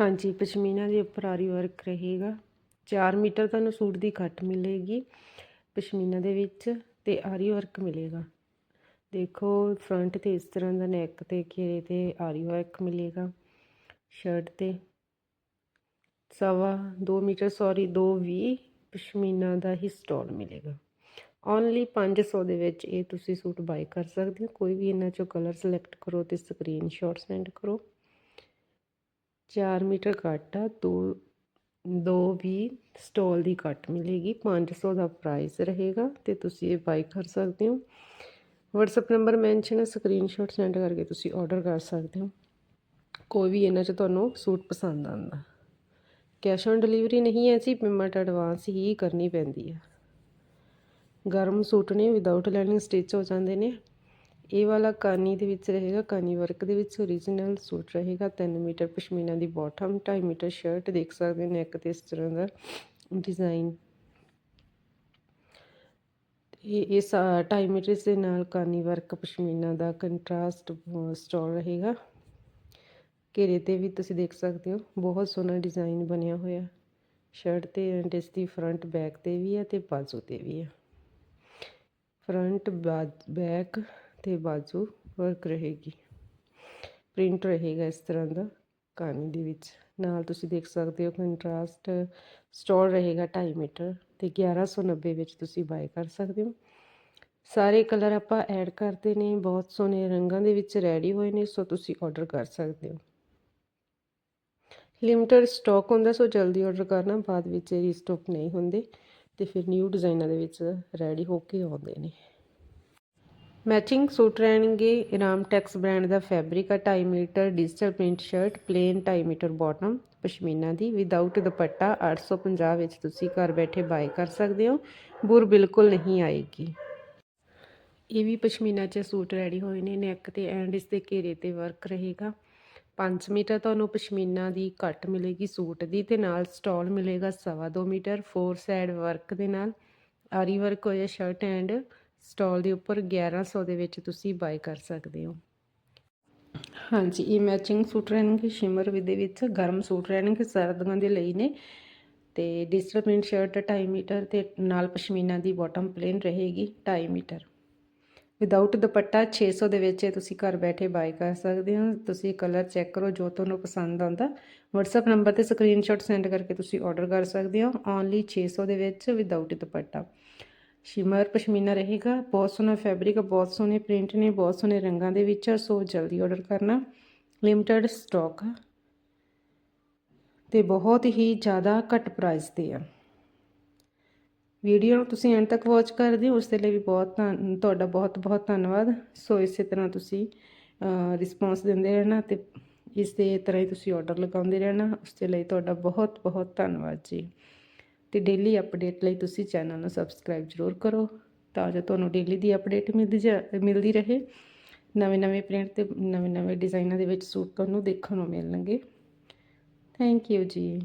ਹਾਂਜੀ, ਪਸ਼ਮੀਨਾ ਦੇ ਉੱਪਰ ਆਰੀ ਵਰਕ ਰਹੇਗਾ। 4 ਮੀਟਰ ਤੁਹਾਨੂੰ ਸੂਟ ਦੀ ਕੱਟ ਮਿਲੇਗੀ ਪਸ਼ਮੀਨਾ ਦੇ ਵਿੱਚ ਤੇ ਆਰੀ ਵਰਕ ਮਿਲੇਗਾ। ਦੇਖੋ ਫਰੰਟ ਤੇ ਇਸ ਤਰ੍ਹਾਂ ਦਾ ਨੈਕ ਤੇ ਘੇਰੇ ਤੇ ਆਰੀ ਵਰਕ ਮਿਲੇਗਾ। ਸ਼ਰਟ ਤੇ ਸਵਾ 2 ਮੀਟਰ ਸੌਰੀ 220 ਪਸ਼ਮੀਨਾ ਦਾ ਹੀ ਸਟੋਲ ਮਿਲੇਗਾ। ਓਨਲੀ 500 ਦੇ ਵਿੱਚ ਇਹ ਤੁਸੀਂ ਸੂਟ ਬਾਈ ਕਰ ਸਕਦੇ ਹੋ। ਕੋਈ ਵੀ ਇਹਨਾਂ ਚੋਂ ਕਲਰ ਸਿਲੈਕਟ ਕਰੋ ਤੇ ਸਕਰੀਨਸ਼ਾਟ ਸੈਂਡ ਕਰੋ। ਚਾਰ ਮੀਟਰ ਕੱਟ ਆ, ਦੋ ਦੋ ਵੀ ਸਟੋਲ ਦੀ ਕੱਟ ਮਿਲੇਗੀ 500 ਦਾ ਪ੍ਰਾਈਸ ਰਹੇਗਾ ਤੇ ਤੁਸੀਂ ਇਹ ਬਾਈ ਕਰ ਸਕਦੇ ਹੋ। WhatsApp ਨੰਬਰ ਮੈਂਸ਼ਨ ਹੈ ਸਕਰੀਨਸ਼ਾਟ ਸੈਂਡ ਕਰਕੇ ਤੁਸੀਂ ਆਰਡਰ ਕਰ ਸਕਦੇ ਹੋ। ਕੋਈ ਵੀ ਇਹਨਾਂ 'ਚ ਤੁਹਾਨੂੰ ਸੂਟ ਪਸੰਦ ਆਉਂਦਾ। ਕੈਸ਼ ਔਨ ਡਿਲੀਵਰੀ ਨਹੀਂ ਹੈ ਜੀ ਪੇਮੈਂਟ ਐਡਵਾਂਸ ਹੀ ਕਰਨੀ ਪੈਂਦੀ ਹੈ ਗਰਮ ਸੂਟ ਨੇ ਵਿਦਆਊਟ ਲਾਈਨਿੰਗ ਸਟਿਚ ਹੋ ਜਾਂਦੇ ਨੇ। ਇਹ ਵਾਲਾ ਕਾਨੀ ਦੇ ਵਿੱਚ ਰਹੇਗਾ ਕਾਨੀ ਵਰਕ ਦੇ ਵਿੱਚ ਓਰੀਜਨਲ ਸੂਟ ਰਹੇਗਾ 3 ਮੀਟਰ ਪਸ਼ਮੀਨਾ ਦੀ ਬਾਟਮ 2.5 ਮੀਟਰ ਸ਼ਰਟ ਦੇਖ ਸਕਦੇ ਹੋ ਨੈਕ ਤੇ ਇਸ ਤਰ੍ਹਾਂ ਦਾ ਡਿਜ਼ਾਈਨ ਇਹ ਇਸ 2.5 ਮੀਟਰ ਦੇ ਨਾਲ ਕਾਨੀ ਵਰਕ ਪਸ਼ਮੀਨਾ ਦਾ ਕੰਟਰਾਸਟ ਸਟੋਲ ਰਹੇਗਾ। ਘੇਰੇ ਤੇ ਵੀ ਤੁਸੀਂ ਦੇਖ ਸਕਦੇ ਹੋ, ਬਹੁਤ ਸੋਹਣਾ ਡਿਜ਼ਾਈਨ ਬਣਿਆ ਹੋਇਆ। ਸ਼ਰਟ ਤੇ ਐਂਡ ਇਸ ਦੀ ਫਰੰਟ ਬੈਕ ਤੇ ਵੀ ਹੈ ਤੇ ਬਾਜ਼ੂ ਤੇ ਵੀ ਹੈ। ਫਰੰਟ ਬੈਕ ਤੇ ਬਾਜ਼ੂ ਵਰਕ ਰਹੇਗੀ। ਪ੍ਰਿੰਟ ਰਹੇਗਾ ਇਸ ਤਰ੍ਹਾਂ ਦਾ ਕਹਾਣੀ ਦੇ ਵਿੱਚ। ਨਾਲ ਤੁਸੀਂ ਦੇਖ ਸਕਦੇ ਹੋ ਕੰਟਰਾਸਟ ਸਟੋਲ ਰਹੇਗਾ 2.5 ਮੀਟਰ ਤੇ 1190 ਵਿੱਚ ਤੁਸੀਂ ਬਾਏ ਕਰ ਸਕਦੇ ਹੋ। ਸਾਰੇ ਕਲਰ ਆਪਾਂ ਐਡ ਕਰਦੇ ਨੇ, ਬਹੁਤ ਸੋਹਣੇ ਰੰਗਾਂ ਦੇ ਵਿੱਚ ਰੈਡੀ ਹੋਏ ਨੇ, ਸੋ ਤੁਸੀਂ ਆਰਡਰ ਕਰ ਸਕਦੇ ਹੋ। ਲਿਮਟਿਡ ਸਟਾਕ ਹੁੰਦਾ, ਸੋ ਜਲਦੀ ਆਰਡਰ ਕਰਨਾ, ਬਾਅਦ ਵਿੱਚ ਇਹ ਰੀਸਟਾਕ ਨਹੀਂ ਹੁੰਦੇ ਤੇ ਫਿਰ ਨਿਊ ਡਿਜ਼ਾਈਨਾਂ ਦੇ ਵਿੱਚ ਰੈਡੀ ਹੋ ਕੇ ਆਉਂਦੇ ਨੇ। ਮੈਚਿੰਗ ਸੂਟ ਰਹਿਣਗੇ ਇਰਾਮ ਟੈਕਸ ਬ੍ਰਾਂਡ ਦਾ ਫੈਬਰਿਕ, ਆ 2.5 metre digital print shirt, plain 2.5 metre bottom, pashmina ਦੀ ਵਿਦਆਊਟ ਦੁਪੱਟਾ 850 ਵਿੱਚ ਤੁਸੀਂ ਘਰ ਬੈਠੇ ਬਾਈ ਕਰ ਸਕਦੇ ਹੋ, ਬੁਰ ਬਿਲਕੁਲ ਨਹੀਂ ਆਏਗੀ। ਇਹ ਵੀ ਪਸ਼ਮੀਨਾ 'ਚ ਸੂਟ ਰੈਡੀ ਹੋਏ ਨੇ ਨੈਕ ਤੇ ਐਂਡ ਇਸ ਦੇ ਘੇਰੇ ਤੇ ਵਰਕ ਰਹੇਗਾ। 5 ਮੀਟਰ ਤੁਹਾਨੂੰ ਪਸ਼ਮੀਨਾ ਦੀ ਕੱਟ ਮਿਲੇਗੀ ਸੂਟ ਦੀ ਤੇ ਨਾਲ ਸਟਾਲ ਮਿਲੇਗਾ ਸਵਾ 2 ਮੀਟਰ ਫੋਰ ਸਾਈਡ ਵਰਕ ਦੇ ਨਾਲ। ਆਰੀ ਵਰਕ ਹੋਇਆ ਸ਼ਰਟ ਐਂਡ ਸਟਾਲ ਦੇ ਉੱਪਰ 1100 ਦੇ ਵਿੱਚ ਤੁਸੀਂ ਬਾਈ ਕਰ ਸਕਦੇ ਹੋ। ਹਾਂਜੀ, ਇਹ ਮੈਚਿੰਗ ਸੂਟ ਰਹਿਣਗੇ ਸ਼ਿਮਰ ਦੇ ਵਿੱਚ, ਗਰਮ ਸੂਟ ਰਹਿਣਗੇ, ਸਰਦੀਆਂ ਦੇ ਲਈ ਨੇ। ਤੇ ਡਿਜੀਟਲ ਪ੍ਰਿੰਟ ਸ਼ਰਟ 2.5 ਮੀਟਰ ਤੇ ਨਾਲ ਪਸ਼ਮੀਨਾ ਦੀ ਬਾਟਮ ਪਲੇਨ ਰਹੇਗੀ 2.5 ਮੀਟਰ। ਵਿਦਆਊਟ ਦੁਪੱਟਾ 600 ਦੇ ਵਿੱਚ ਤੁਸੀਂ ਘਰ ਬੈਠੇ ਬਾਈ ਕਰ ਸਕਦੇ ਹੋ। ਤੁਸੀਂ ਕਲਰ ਚੈੱਕ ਕਰੋ, ਜੋ ਤੁਹਾਨੂੰ ਪਸੰਦ ਆਉਂਦਾ। WhatsApp ਨੰਬਰ ਤੇ ਸਕਰੀਨਸ਼ਾਟ ਸੈਂਡ ਕਰਕੇ ਤੁਸੀਂ ਆਰਡਰ ਕਰ ਸਕਦੇ ਹੋ। ਓਨਲੀ 600 ਦੇ ਵਿੱਚ ਵਿਦਆਊਟ ਦੁਪੱਟਾ। ਸ਼ਿਮਰ ਪਸ਼ਮੀਨਾ ਰਹੇਗਾ। ਬਹੁਤ ਸੋਹਣਾ ਫੈਬਰਿਕ ਬਹੁਤ ਸੋਹਣੇ ਪ੍ਰਿੰਟ ਨੇ, ਬਹੁਤ ਸੋਹਣੇ ਰੰਗਾਂ ਦੇ ਵਿੱਚ ਸੋ ਜਲਦੀ ਆਰਡਰ ਕਰਨਾ। ਲਿਮਟਿਡ ਸਟਾਕ ਤੇ ਬਹੁਤ ਹੀ ਜ਼ਿਆਦਾ ਘੱਟ ਪ੍ਰਾਈਸ ਤੇ ਆ। ਵੀਡੀਓ ਨੂੰ ਤੁਸੀਂ ਐਂਡ ਤੱਕ ਵਾਚ ਕਰਦੇ ਹੋ, ਉਸ ਦੇ ਲਈ ਵੀ ਬਹੁਤ ਤੁਹਾਡਾ ਬਹੁਤ ਬਹੁਤ ਧੰਨਵਾਦ। ਸੋ ਇਸੇ ਤਰ੍ਹਾਂ ਤੁਸੀਂ ਰਿਸਪੌਂਸ ਦਿੰਦੇ ਰਹਿਣਾ ਤੇ ਇਸ ਦੇ ਤਰ੍ਹਾਂ ਹੀ ਤੁਸੀਂ ਆਰਡਰ ਲਗਾਉਂਦੇ ਰਹਿਣਾ। ਉਸ ਦੇ ਲਈ ਤੁਹਾਡਾ ਬਹੁਤ ਬਹੁਤ ਧੰਨਵਾਦ ਜੀ। ਤੇ ਡੇਲੀ ਅਪਡੇਟ ਲਈ ਤੁਸੀਂ ਚੈਨਲ ਨੂੰ ਸਬਸਕ੍ਰਾਈਬ ਜ਼ਰੂਰ ਕਰੋ, ਤਾਂ ਜੋ ਤੁਹਾਨੂੰ ਡੇਲੀ ਦੀ ਅਪਡੇਟ ਮਿਲਦੀ ਮਿਲਦੀ ਰਹੇ। ਨਵੇਂ ਨਵੇਂ ਪ੍ਰਿੰਟ ਤੇ ਨਵੇਂ ਨਵੇਂ ਡਿਜ਼ਾਈਨਾਂ ਦੇ ਵਿੱਚ ਸੂਟ ਤੁਹਾਨੂੰ ਦੇਖਣ ਨੂੰ ਮਿਲਣਗੇ। ਥੈਂਕ ਯੂ ਜੀ।